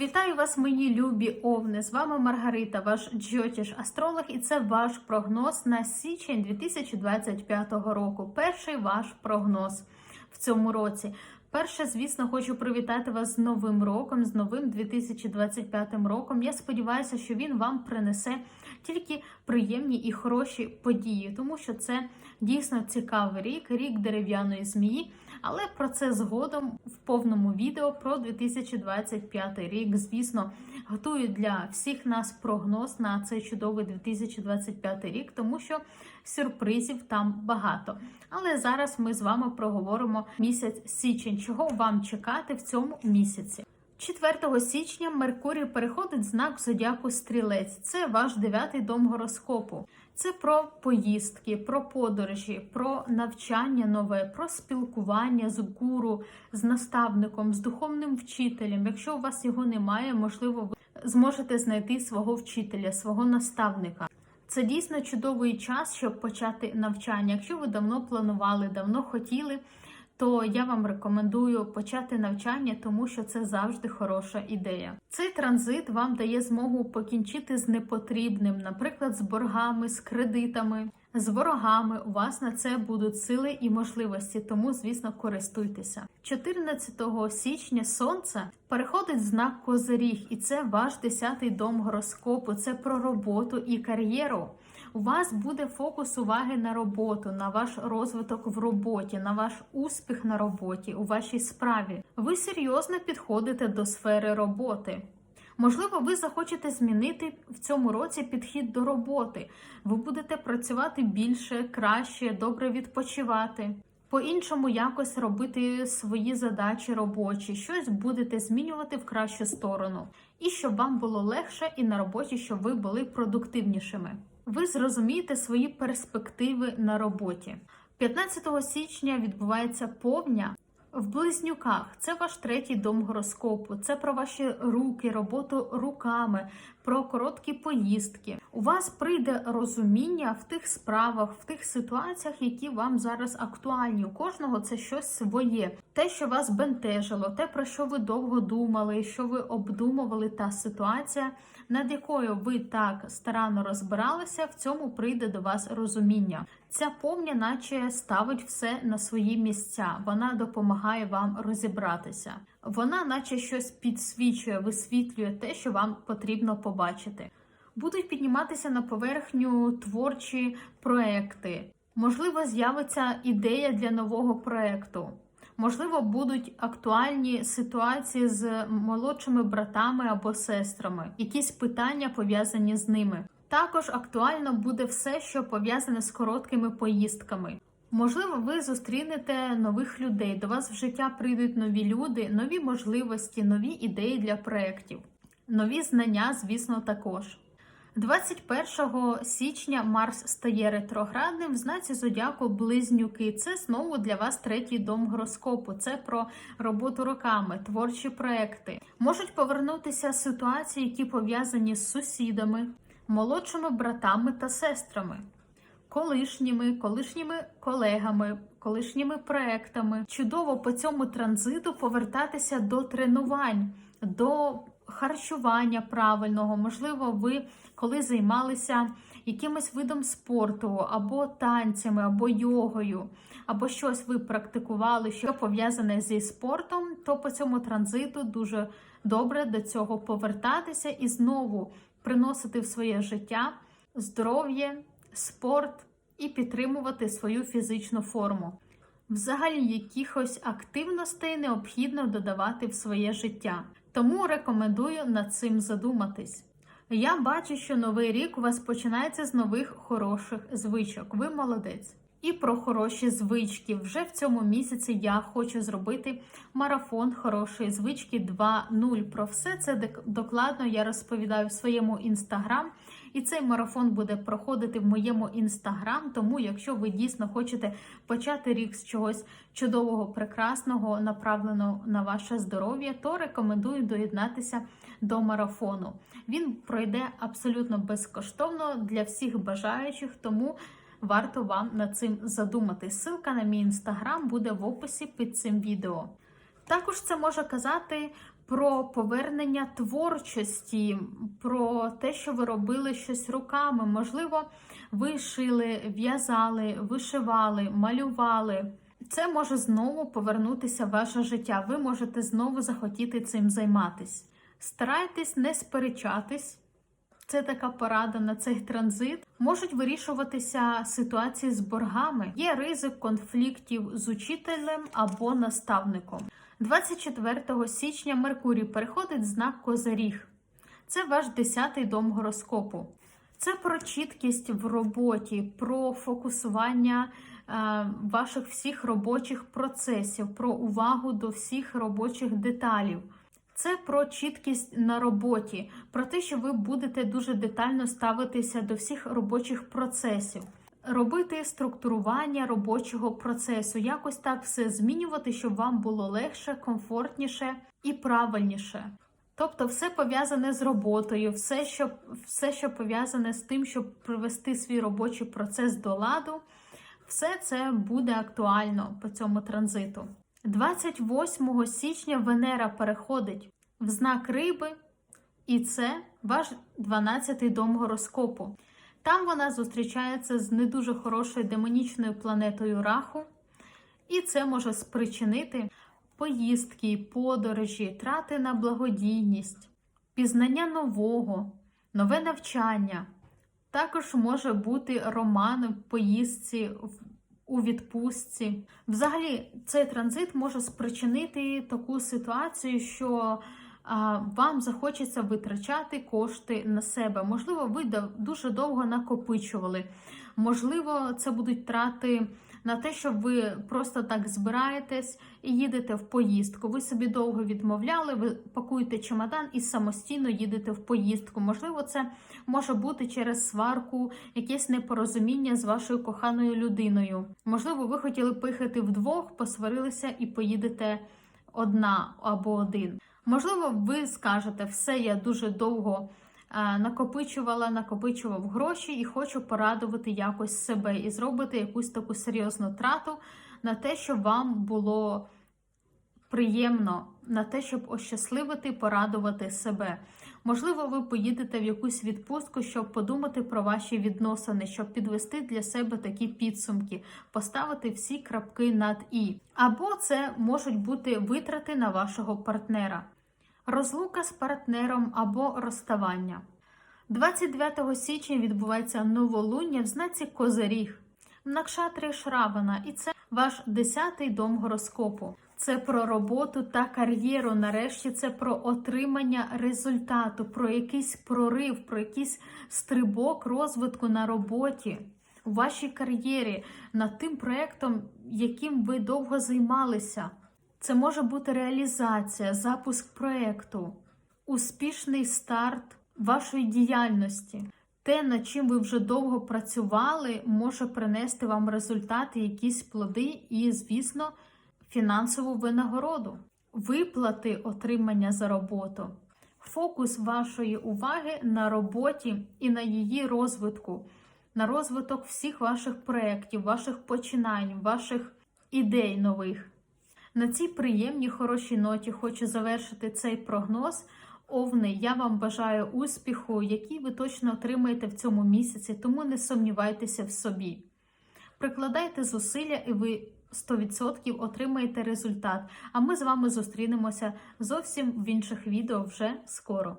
Вітаю вас, мої любі овни! З вами Маргарита, ваш джотіш астролог, і це ваш прогноз на січень 2025 року. Перший ваш прогноз в цьому році. Перше, звісно, хочу привітати вас з новим роком, з новим 2025 роком. Я сподіваюся, що він вам принесе тільки приємні і хороші події, тому що це дійсно цікавий рік, рік дерев'яної змії. Але про це згодом в повному відео про 2025 рік. Звісно, готую для всіх нас прогноз на цей чудовий 2025 рік, тому що сюрпризів там багато. Але зараз ми з вами проговоримо місяць січень, чого вам чекати в цьому місяці. 4 січня Меркурій переходить знак зодіаку Стрілець. Це ваш дев'ятий дом гороскопу. Це про поїздки, про подорожі, про навчання нове, про спілкування з гуру, з наставником, з духовним вчителем. Якщо у вас його немає, можливо, ви зможете знайти свого вчителя, свого наставника. Це дійсно чудовий час, щоб почати навчання. Якщо ви давно планували, давно хотіли, то я вам рекомендую почати навчання, тому що це завжди хороша ідея. Цей транзит вам дає змогу покінчити з непотрібним, наприклад, з боргами, з кредитами, з ворогами. У вас на це будуть сили і можливості, тому, звісно, користуйтеся. 14 січня сонце переходить в знак Козиріг, і це ваш 10-й дом гороскопу. Це про роботу і кар'єру. У вас буде фокус уваги на роботу, на ваш розвиток в роботі, на ваш успіх на роботі, у вашій справі. Ви серйозно підходите до сфери роботи. Можливо, ви захочете змінити в цьому році підхід до роботи. Ви будете працювати більше, краще, добре відпочивати. По-іншому якось робити свої задачі робочі, щось будете змінювати в кращу сторону, і щоб вам було легше і на роботі, щоб ви були продуктивнішими. Ви зрозумієте свої перспективи на роботі. 15 січня відбувається повня в близнюках. Це ваш третій дом гороскопу. Це про ваші руки, роботу руками, про короткі поїздки. У вас прийде розуміння в тих справах, в тих ситуаціях, які вам зараз актуальні. У кожного це щось своє. Те, що вас бентежило, те, про що ви довго думали, що ви обдумували, та ситуація, над якою ви так старанно розбиралися, в цьому прийде до вас розуміння. Ця повня, наче ставить все на свої місця. Вона допомагає вам розібратися. Вона, наче щось підсвічує, висвітлює те, що вам потрібно побачити. Будуть підніматися на поверхню творчі проекти. Можливо, з'явиться ідея для нового проекту. Можливо, будуть актуальні ситуації з молодшими братами або сестрами, якісь питання пов'язані з ними. Також актуально буде все, що пов'язане з короткими поїздками. Можливо, ви зустрінете нових людей. До вас в життя прийдуть нові люди, нові можливості, нові ідеї для проєктів, нові знання, звісно, також. 21 січня Марс стає ретроградним в знаці зодіаку Близнюки. Це знову для вас третій дом гороскопу. Це про роботу руками, творчі проекти. Можуть повернутися ситуації, які пов'язані з сусідами, молодшими братами та сестрами, колишніми, колишніми колегами, колишніми проектами. Чудово по цьому транзиту повертатися до тренувань, до харчування правильного. Можливо, ви коли займалися якимось видом спорту, або танцями, або йогою, або щось ви практикували, що пов'язане зі спортом, то по цьому транзиту дуже добре до цього повертатися і знову приносити в своє життя здоров'я, спорт і підтримувати свою фізичну форму. Взагалі, якихось активностей необхідно додавати в своє життя. Тому рекомендую над цим задуматись. Я бачу, що новий рік у вас починається з нових хороших звичок. Ви молодець. І про хороші звички. Вже в цьому місяці я хочу зробити марафон хорошої звички 2.0. Про все це докладно я розповідаю в своєму інстаграм. І цей марафон буде проходити в моєму інстаграм. Тому, якщо ви дійсно хочете почати рік з чогось чудового, прекрасного, направленого на ваше здоров'я, то рекомендую доєднатися до марафону. Він пройде абсолютно безкоштовно для всіх бажаючих, тому варто вам над цим задуматись. Ссылка на мій інстаграм буде в описі під цим відео. Також це може казати про повернення творчості, про те, що ви робили щось руками. Можливо, ви шили, в'язали, вишивали, малювали. Це може знову повернутися в ваше життя. Ви можете знову захотіти цим займатись. Старайтесь не сперечатись. Це така порада на цей транзит. Можуть вирішуватися ситуації з боргами. Є ризик конфліктів з учителем або наставником. 24 січня Меркурій переходить в знак Козиріг. Це ваш 10-й дом гороскопу. Це про чіткість в роботі, про фокусування е, ваших всіх робочих процесів, про увагу до всіх робочих деталів. Це про чіткість на роботі, про те, що ви будете дуже детально ставитися до всіх робочих процесів, робити структурування робочого процесу, якось так все змінювати, щоб вам було легше, комфортніше і правильніше. Тобто, все пов'язане з роботою, все, що, все, що пов'язане з тим, щоб привести свій робочий процес до ладу, все це буде актуально по цьому транзиту. 28 січня Венера переходить в знак риби, і це ваш 12-й дом гороскопу. Там вона зустрічається з не дуже хорошою демонічною планетою Раху, і це може спричинити поїздки, подорожі, трати на благодійність, пізнання нового, нове навчання. Також може бути роман в поїздці у відпустці. Взагалі, цей транзит може спричинити таку ситуацію, що вам захочеться витрачати кошти на себе. Можливо, ви дуже довго накопичували. Можливо, це будуть трати на те, що ви просто так збираєтесь і їдете в поїздку. Ви собі довго відмовляли, ви пакуєте чемодан і самостійно їдете в поїздку. Можливо, це може бути через сварку, якесь непорозуміння з вашою коханою людиною. Можливо, ви хотіли поїхати вдвох, посварилися і поїдете одна або один. Можливо, ви скажете, все, я дуже довго е, накопичувала, накопичував гроші і хочу порадувати якось себе і зробити якусь таку серйозну трату на те, щоб вам було приємно, на те, щоб ощасливити, порадувати себе. Можливо, ви поїдете в якусь відпустку, щоб подумати про ваші відносини, щоб підвести для себе такі підсумки, поставити всі крапки над і. Або це можуть бути витрати на вашого партнера, розлука з партнером або розставання. 29 січня відбувається новолуння в знаці Козиріг в Накшатрі Шравана, і це ваш 10-й дом гороскопу. Це про роботу та кар'єру. Нарешті це про отримання результату, про якийсь прорив, про якийсь стрибок розвитку на роботі, у вашій кар'єрі, над тим проєктом, яким ви довго займалися. Це може бути реалізація, запуск проєкту, успішний старт вашої діяльності. Те, над чим ви вже довго працювали, може принести вам результати, якісь плоди і, звісно, фінансову винагороду, виплати отримання за роботу, фокус вашої уваги на роботі і на її розвитку, на розвиток всіх ваших проєктів, ваших починань, ваших ідей нових. На цій приємній хорошій ноті хочу завершити цей прогноз. Овни, я вам бажаю успіху, який ви точно отримаєте в цьому місяці, тому не сумнівайтеся в собі. Прикладайте зусилля, і ви 100% отримаєте результат. А ми з вами зустрінемося зовсім в інших відео вже скоро.